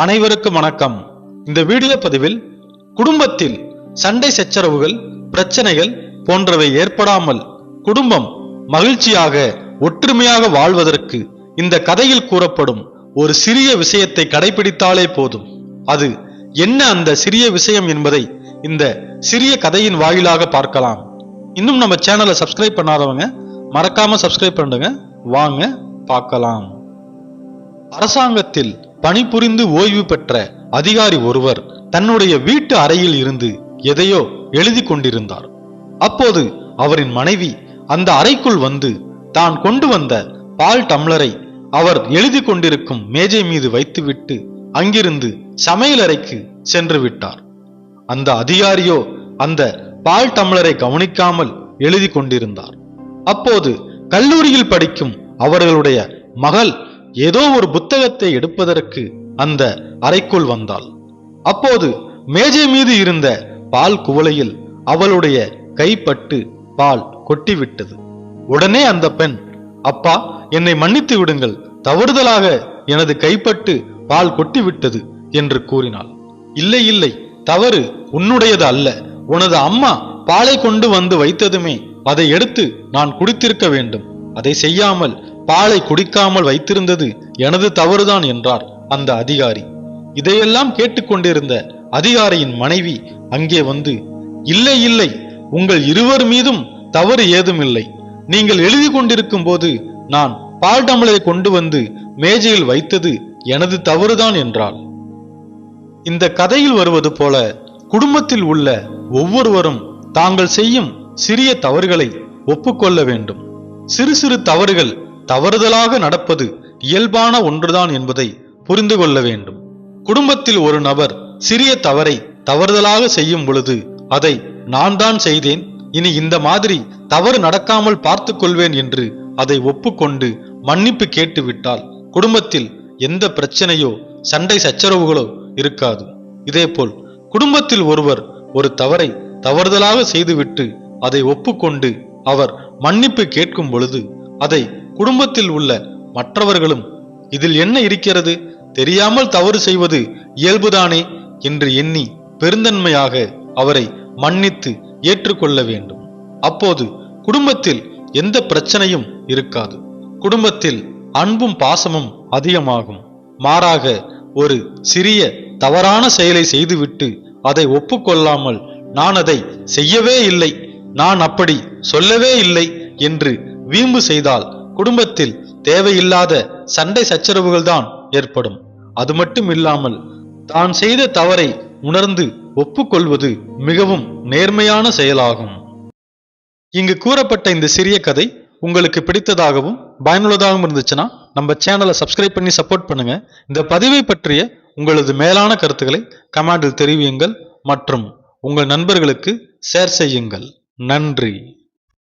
அனைவருக்கும் வணக்கம். இந்த வீடியோ பதிவில் குடும்பத்தில் சண்டை சச்சரவுகள் பிரச்சனைகள் போன்றவை ஏற்படாமல் குடும்பம் மகிழ்ச்சியாக ஒற்றுமையாக வாழ்வதற்கு இந்த கதையில் கூறப்படும் ஒரு சிறிய விஷயத்தை கடைபிடித்தாலே போதும். அது என்ன அந்த சிறிய விஷயம் என்பதை இந்த சிறிய கதையின் வாயிலாக பார்க்கலாம். இன்னும் நம்ம சேனலை சப்ஸ்கிரைப் பண்ணாதவங்க மறக்காம சப்ஸ்கிரைப் பண்ணுங்க. வாங்க பார்க்கலாம். அரசாங்கத்தில் பணிபுரிந்து ஓய்வு பெற்ற அதிகாரி ஒருவர் தன்னுடைய வீட்டு அறையில் இருந்து எதையோ எழுதி கொண்டிருந்தார். அப்போது அவரின் மனைவி அந்த அறைக்குள் வந்து தான் கொண்டு வந்த பால் டம்ளரை அவர் எழுதி கொண்டிருக்கும் மேஜை மீது வைத்துவிட்டு அங்கிருந்து சமையலறைக்கு சென்று விட்டார். அந்த அதிகாரியோ அந்த பால் டம்ளரை கவனிக்காமல் எழுதி கொண்டிருந்தார். அப்போது கல்லூரியில் படிக்கும் அவர்களுடைய மகள் ஏதோ ஒரு புத்தகத்தை எடுப்பதற்கு அந்த அறைக்குள் வந்தாள். அப்போது மேஜை மீது இருந்த பால் குவளையில் அவளுடைய கைப்பட்டு பால் கொட்டிவிட்டது. உடனே அந்த பெண் அப்பா என்னை மன்னித்து விடுங்கள். தவறுதலாக எனது கைப்பட்டு பால் கொட்டிவிட்டது என்று கூறினாள். இல்லை இல்லை தவறு உன்னுடையது அல்ல. உனது அம்மா பாலை கொண்டு வந்து வைத்ததுமே அதை எடுத்து நான் குடித்திருக்க வேண்டும். அதை செய்யாமல் பாலை குடிக்காமல் வைத்திருந்தது எனது தவறுதான் என்றார் அந்த அதிகாரி. இதையெல்லாம் கேட்டுக்கொண்டிருந்த அதிகாரியின் மனைவி அங்கே வந்து இல்லை இல்லை உங்கள் இருவர் மீதும் தவறு ஏதுமில்லை. நீங்கள் எழுதி கொண்டிருக்கும் போது நான் பால் டம்ளரை கொண்டு வந்து மேஜையில் வைத்தது எனது தவறுதான் என்றாள். இந்த கதையில் வருவது போல குடும்பத்தில் உள்ள ஒவ்வொருவரும் தாங்கள் செய்யும் சிறிய தவறுகளை ஒப்புக்கொள்ள வேண்டும். சிறு சிறு தவறுகள் தவறுதலாக நடப்பது இயல்பான ஒன்றுதான் என்பதை புரிந்து கொள்ள வேண்டும். குடும்பத்தில் ஒரு நபர் சிறிய தவறை தவறுதலாக செய்யும் பொழுது அதை நான் தான் செய்தேன் இனி இந்த மாதிரி தவறு நடக்காமல் பார்த்து கொள்வேன் என்று அதை ஒப்புக்கொண்டு மன்னிப்பு கேட்டுவிட்டால் குடும்பத்தில் எந்த பிரச்சனையோ சண்டை சச்சரவுகளோ இருக்காது. இதேபோல் குடும்பத்தில் ஒருவர் ஒரு தவறை தவறுதலாக செய்துவிட்டு அதை ஒப்புக்கொண்டு அவர் மன்னிப்பு கேட்கும் பொழுது அதை குடும்பத்தில் உள்ள மற்றவர்களும் இதில் என்ன இருக்கிறது? தெரியாமல் தவறு செய்வது இயல்புதானே என்று எண்ணி பெருந்தன்மையாக அவரை மன்னித்து ஏற்றுக்கொள்ள வேண்டும். அப்போது குடும்பத்தில் எந்த பிரச்சனையும் இருக்காது. குடும்பத்தில் அன்பும் பாசமும் அதிகமாகும். மாறாக ஒரு சிறிய தவறான செயலை செய்துவிட்டு அதை ஒப்புக்கொள்ளாமல் நான் அதை செய்யவே இல்லை நான் அப்படி சொல்லவே இல்லை என்று வீம்பு செய்தால் குடும்பத்தில் தேவையில்லாத சண்டை சச்சரவுகள் தான் ஏற்படும். அது மட்டும் இல்லாமல் தான் செய்த தவறை உணர்ந்து ஒப்புக்கொள்வது மிகவும் நேர்மையான செயலாகும். இங்கு கூறப்பட்ட இந்த சிறிய கதை உங்களுக்கு பிடித்ததாகவும் பயனுள்ளதாகவும் இருந்துச்சுன்னா நம்ம சேனலை சப்ஸ்கிரைப் பண்ணி சப்போர்ட் பண்ணுங்க. இந்த பதிவை பற்றிய உங்களது மேலான கருத்துக்களை கமெண்டில் தெரிவியுங்கள் மற்றும் உங்கள் நண்பர்களுக்கு ஷேர் செய்யுங்கள். நன்றி.